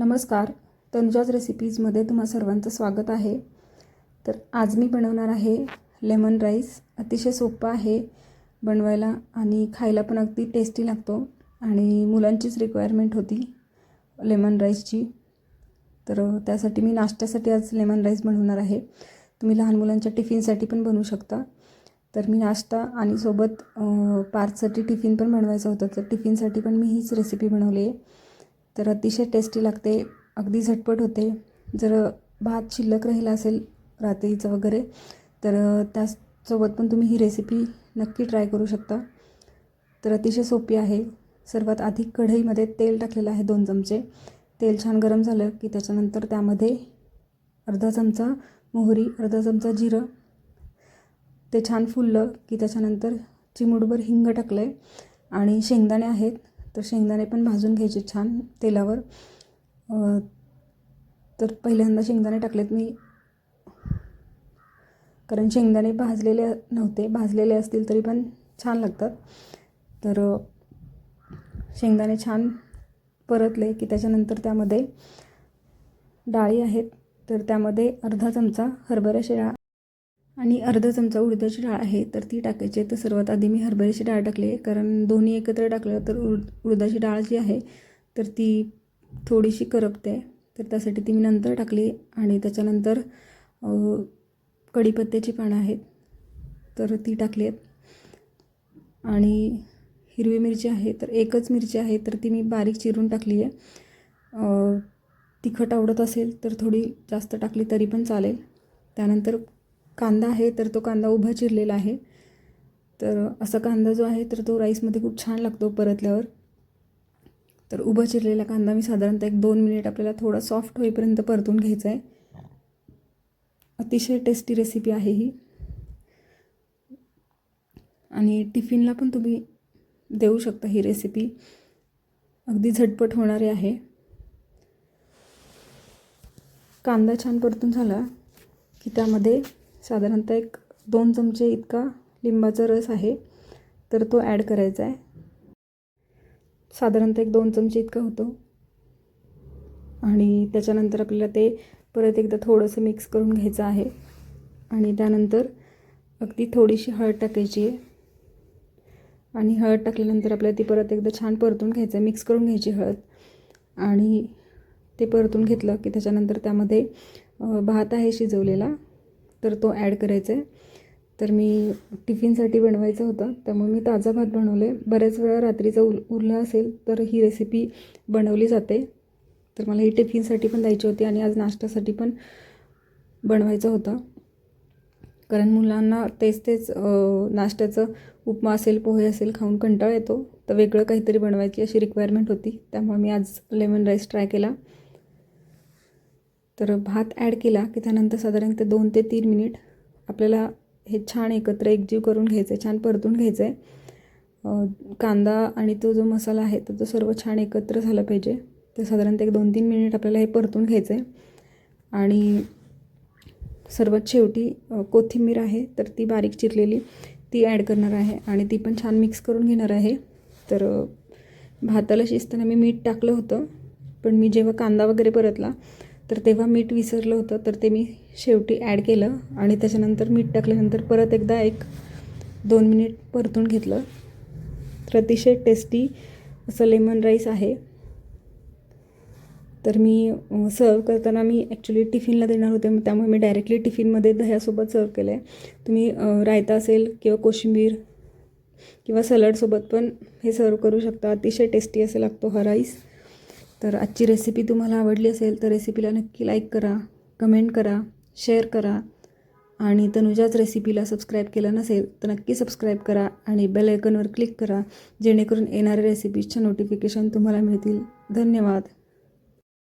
नमस्कार. तनुजाज रेसिपीजमध्ये तुम्हा सर्वांचं स्वागत आहे. तर आज मी बनवणार आहे लेमन राईस अतिशय सोपं आहे बनवायला आणि खायला पण अगदी टेस्टी लागतो आणि मुलांचीच रिक्वायरमेंट होती लेमन राईसची तर त्यासाठी मी नाश्त्यासाठी आज लेमन राईस बनवणार आहे. तुम्ही लहान मुलांच्या टिफिनसाठी पण बनवू शकता. तर मी नाश्ता आणि सोबत पार्कसाठी टिफिन पण बनवायचं होतं. तर टिफिनसाठी पण मी हीच रेसिपी बनवली आहे. तर अतिशय टेस्टी लागते. अगदी झटपट होते. जर भात शिल्लक राहिला असेल रात्रीचं वगैरे तर त्यासोबत पण तुम्ही ही रेसिपी नक्की ट्राय करू शकता. तर अतिशय सोपी आहे. सर्वात आधी कढईमध्ये तेल टाकलेलं आहे दोन चमचे. तेल छान गरम झालं की त्याच्यानंतर त्यामध्ये अर्धा चमचा मोहरी अर्धा चमचा जिरं. ते छान फुललं की त्याच्यानंतर चिमूटभर हिंग टाकलं आहे आणि शेंगदाणे आहेत. तर शेंगदाणे पण भाजून घ्यायचे छान तेलावर. तर पहिल्यांदा शेंगदाणे टाकलेत मी. कारण शेंगदाणे भाजलेले नव्हते भाजलेले असतील तरी पण छान लागतात. तर शेंगदाणे छान परतले की त्याच्यानंतर त्यामध्ये डाळी आहेत. तर त्यामध्ये अर्धा चमचा हरभरा शिळा आणि अर्धा चमचा उडदाची डाळ आहे तर ती टाकायची. आहे तर सर्वात आधी मी हरभऱ्याची डाळ टाकली आहे कारण दोन्ही एकत्र टाकलं तर उड उडदाची डाळ जी आहे तर ती थोडीशी करपते. तर त्यासाठी ती मी नंतर टाकली आणि त्याच्यानंतर कढीपत्त्याची पानं आहेत तर ती टाकली आहेत. आणि हिरवी मिरची आहे तर एकच मिरची आहे तर ती मी बारीक चिरून टाकली आहे. तिखट आवडत असेल तर थोडी जास्त टाकली तरी पण चालेल. त्यानंतर कांदा आहे तर तो कांदा उभा चिरलेला आहे. तर असा कांदा जो आहे तर तो राईसमध्ये खूप छान लागतो परतल्यावर. तर उभा चिरलेला कांदा मी साधारणतः एक दोन मिनिट आपल्याला थोडा सॉफ्ट होईपर्यंत परतून घ्यायचा आहे अतिशय टेस्टी रेसिपी आहे ही. आणि टिफिनला पण तुम्ही देऊ शकता ही रेसिपी अगदी झटपट होणारी आहे. कांदा छान परतून झाला की त्यामध्ये साधारणतः एक दोन चमचे इतका लिंबाचा रस आहे तर तो ॲड करायचा आहे. साधारणतः एक दोन चमचे इतका होतो. आणि त्याच्यानंतर आपल्याला ते परत एकदा थोडंसं मिक्स करून घ्यायचं आहे. आणि त्यानंतर अगदी थोडीशी हळद टाकायची आहे. आणि हळद टाकल्यानंतर आपल्याला ती परत एकदा छान परतून घ्यायचं आहे. मिक्स करून घ्यायची हळद. आणि ते परतून घेतलं की त्याच्यानंतर त्यामध्ये भात आहे शिजवलेला. तर तो ॲड करायचा आहे. तर मी टिफिनसाठी बनवायचं होतं त्यामुळे मी ताजा भात बनवले. बऱ्याच वेळा रात्रीचा उल उरला असेल तर ही रेसिपी बनवली जाते. तर मला ही टिफिनसाठी पण द्यायची होती आणि आज नाश्त्यासाठी पण बनवायचं होतं. कारण मुलांना तेच तेच नाश्त्याचं उपमा असेल पोहे असेल खाऊन कंटाळा येतो. तर वेगळं काहीतरी बनवायची अशी रिक्वायरमेंट होती. त्यामुळे मी आज लेमन राईस ट्राय केला. तर भात ॲड केला की त्यानंतर साधारण ते दोन ते तीन मिनिट आपल्याला हे छान एकत्र एकजीव करून घ्यायचं आहे छान परतून घ्यायचं आहे कांदा आणि तो जो मसाला आहे तर तो सर्व छान एकत्र झाला पाहिजे. तर साधारणतः एक दोन तीन मिनिट आपल्याला हे परतून घ्यायचं आहे आणि सर्वात शेवटी कोथिंबीर आहे तर ती बारीक चिरलेली ती ॲड करणार आहे आणि ती पण छान मिक्स करून घेणार आहे. तर भाताला शिजताना मी मीठ टाकलं होतं पण मी जेव्हा कांदा वगैरे परतला तर तेव्हा मीठ विसरलं होतं तर ते मी शेवटी ॲड केलं आणि त्याच्यानंतर मीठ टाकल्यानंतर परत एकदा एक दोन मिनिट परतून घेतलं. तर अतिशय टेस्टी असं लेमन राईस आहे. तर मी सर्व करताना मी ॲक्च्युली टिफिनला देणार होते मग त्यामुळे मी डायरेक्टली टिफिनमध्ये दह्यासोबत सर्व केलं आहे तुम्ही रायता असेल किंवा कोशिंबीर किंवा सलाडसोबत पण हे सर्व करू शकता. अतिशय टेस्टी असे लागतो हा राईस तर आजची रेसिपी तुम्हाला आवडली असेल तर रेसिपीला नक्की लाईक करा कमेंट करा शेअर करा. आणि तनुजाच रेसिपीला सबस्क्राईब केलं नसेल तर नक्की सबस्क्राईब करा आणि बेल आयकॉनवर क्लिक करा जेणेकरून येणाऱ्या रेसिपीजच्या नोटिफिकेशन तुम्हाला मिळतील. धन्यवाद.